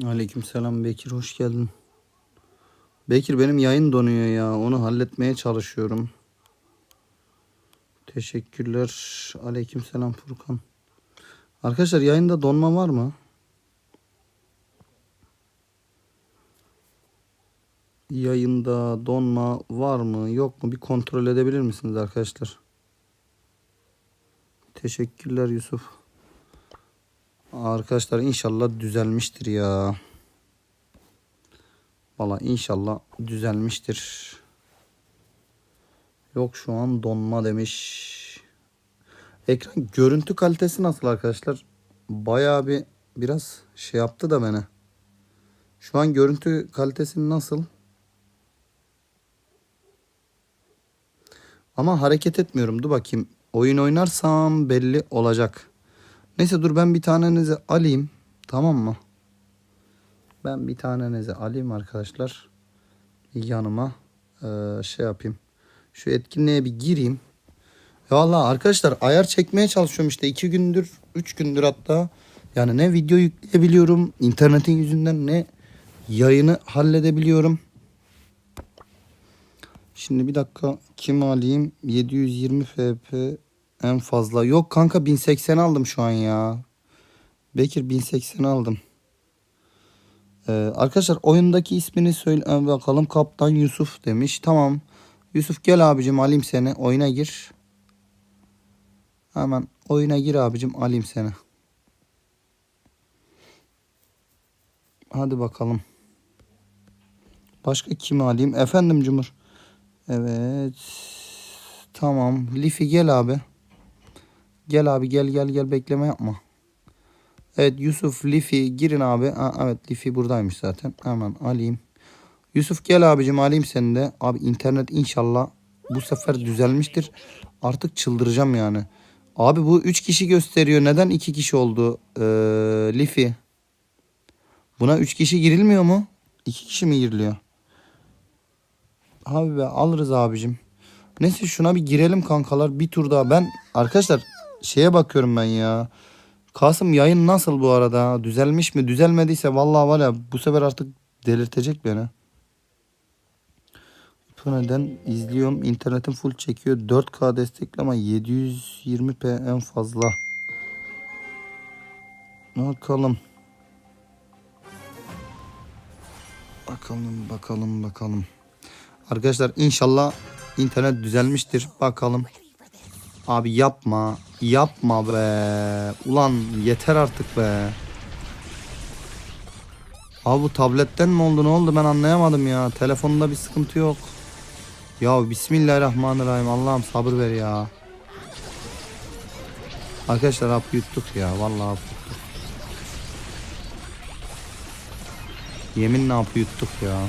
Aleykümselam Bekir hoş geldin. Bekir benim yayın donuyor ya. Onu halletmeye çalışıyorum. Teşekkürler. Aleykümselam Furkan. Arkadaşlar yayında donma var mı? Yayında donma var mı yok mu bir kontrol edebilir misiniz arkadaşlar? Teşekkürler Yusuf. Arkadaşlar inşallah düzelmiştir ya. Valla inşallah düzelmiştir. Yok şu an donma demiş. Ekran görüntü kalitesi nasıl arkadaşlar? Bayağı bir biraz şey yaptı da beni. Şu an görüntü kalitesi nasıl? Ama hareket etmiyorum. Dur bakayım. Oyun oynarsam belli olacak. Neyse dur ben bir tanenizi alayım. Tamam mı? Ben bir tanenizi alayım arkadaşlar. Yanıma Ee, şey yapayım. Şu etkinliğe bir gireyim. Valla arkadaşlar ayar çekmeye çalışıyorum işte. iki gündür, üç gündür hatta. Yani ne video yükleyebiliyorum. internetin yüzünden ne yayını halledebiliyorum. Şimdi bir dakika kim alayım? 720 fp en fazla. Yok kanka 1080 aldım şu an ya. Bekir 1080 aldım. Ee, arkadaşlar oyundaki ismini söyle e, bakalım. Kaptan Yusuf demiş. Tamam. Yusuf gel abicim alayım seni. Oyuna gir. Hemen oyuna gir abicim alayım seni. Hadi bakalım. Başka kimi alayım? Efendim Cumhur. Evet. Tamam. Lifi gel abi. Gel abi gel gel gel bekleme yapma. Evet Yusuf Lifi girin abi. Ha, evet Lifi buradaymış zaten. Hemen alayım. Yusuf gel abicim alayım seni de. Abi internet inşallah bu sefer düzelmiştir. Artık çıldıracağım yani. Abi bu 3 kişi gösteriyor. Neden 2 kişi oldu? Ee, Lifi. Buna 3 kişi girilmiyor mu? 2 kişi mi giriliyor? Abi be alırız abicim. Neyse şuna bir girelim kankalar. Bir tur daha. Ben arkadaşlar şeye bakıyorum ben ya. Kasım yayın nasıl bu arada? Düzelmiş mi? Düzelmediyse vallahi var ya bu sefer artık delirtecek beni. Bu neden izliyorum. İnternetim full çekiyor. 4K destekli ama 720p en fazla. Bakalım. Bakalım bakalım bakalım. Arkadaşlar inşallah internet düzelmiştir. Bakalım. Abi yapma. Yapma be. Ulan yeter artık be. Abi bu tabletten mi oldu ne oldu ben anlayamadım ya. Telefonda bir sıkıntı yok. Ya Bismillahirrahmanirrahim. Allah'ım sabır ver ya. Arkadaşlar hap yuttuk ya. Vallahi hap yuttuk. Yeminle hap yuttuk ya.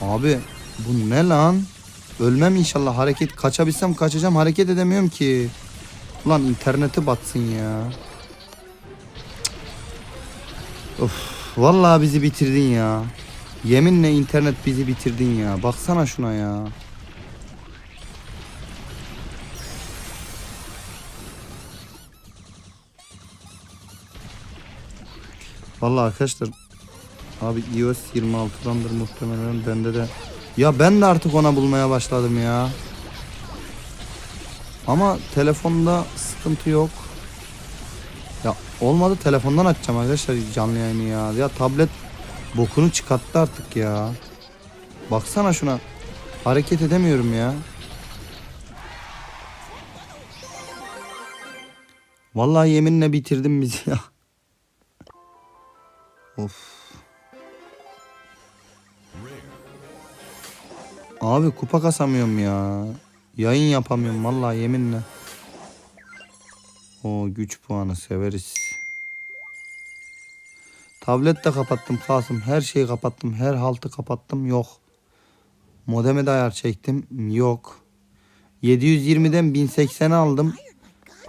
Abi bu ne lan? Ölmem inşallah hareket kaçabilsem kaçacağım hareket edemiyorum ki. Ulan interneti batsın ya. Cık. Of vallahi bizi bitirdin ya. Yeminle internet bizi bitirdin ya. Baksana şuna ya. Vallahi arkadaşlar Abi iOS 26'dandır muhtemelen bende de. Ya ben de artık ona bulmaya başladım ya. Ama telefonda sıkıntı yok. Ya olmadı telefondan açacağım arkadaşlar canlı yayını ya. Ya tablet bokunu çıkarttı artık ya. Baksana şuna. Hareket edemiyorum ya. Vallahi yeminle bitirdim bizi ya. Of. Abi kupa kasamıyorum ya. Yayın yapamıyorum vallahi yeminle. O güç puanı severiz. Tablet de kapattım Kasım. Her şeyi kapattım. Her haltı kapattım. Yok. Modeme de ayar çektim. Yok. 720'den 1080'e aldım.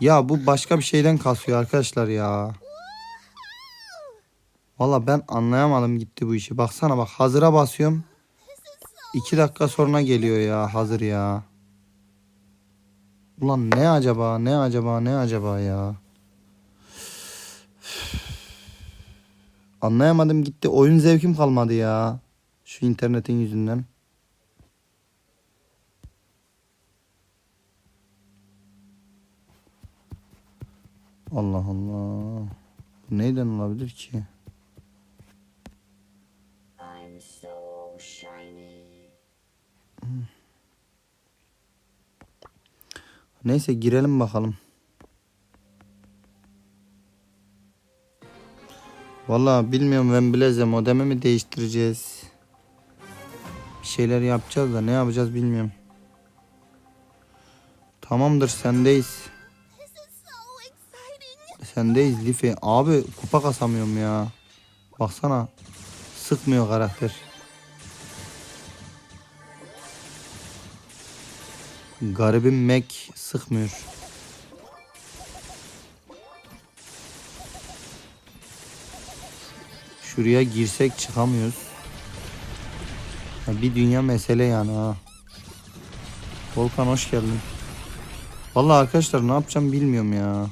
Ya bu başka bir şeyden kasıyor arkadaşlar ya. Valla ben anlayamadım gitti bu işi. Baksana bak hazıra basıyorum. 2 dakika sonra geliyor ya hazır ya. Ulan ne acaba ne acaba ne acaba ya. Anlayamadım gitti. Oyun zevkim kalmadı ya. Şu internetin yüzünden. Allah Allah. Neyden olabilir ki? Neyse girelim bakalım. Vallahi bilmiyorum ben bileze modemi mi değiştireceğiz? Bir şeyler yapacağız da ne yapacağız bilmiyorum. Tamamdır sendeyiz. Sendeyiz Lifi. Abi kupa kasamıyorum ya. Baksana. Sıkmıyor karakter. Garibim Mac sıkmıyor. Şuraya girsek çıkamıyoruz. Ya bir dünya mesele yani ha. Volkan hoş geldin. Vallahi arkadaşlar ne yapacağım bilmiyorum ya.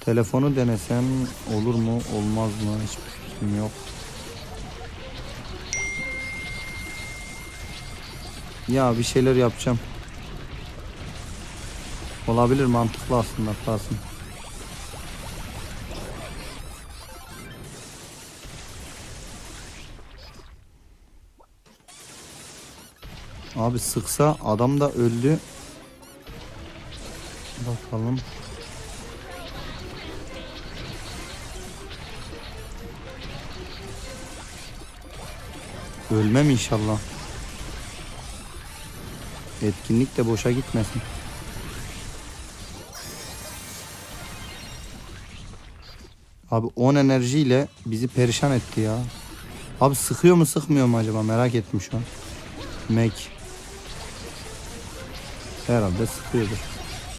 Telefonu denesem olur mu olmaz mı hiçbir fikrim yok. Ya bir şeyler yapacağım. Olabilir mantıklı aslında kalsın. Abi sıksa adam da öldü. Bakalım. Ölmem inşallah. Etkinlik de boşa gitmesin. Abi 10 enerjiyle bizi perişan etti ya. Abi sıkıyor mu sıkmıyor mu acaba merak ettim şu an. Mac. Herhalde sıkıyordur.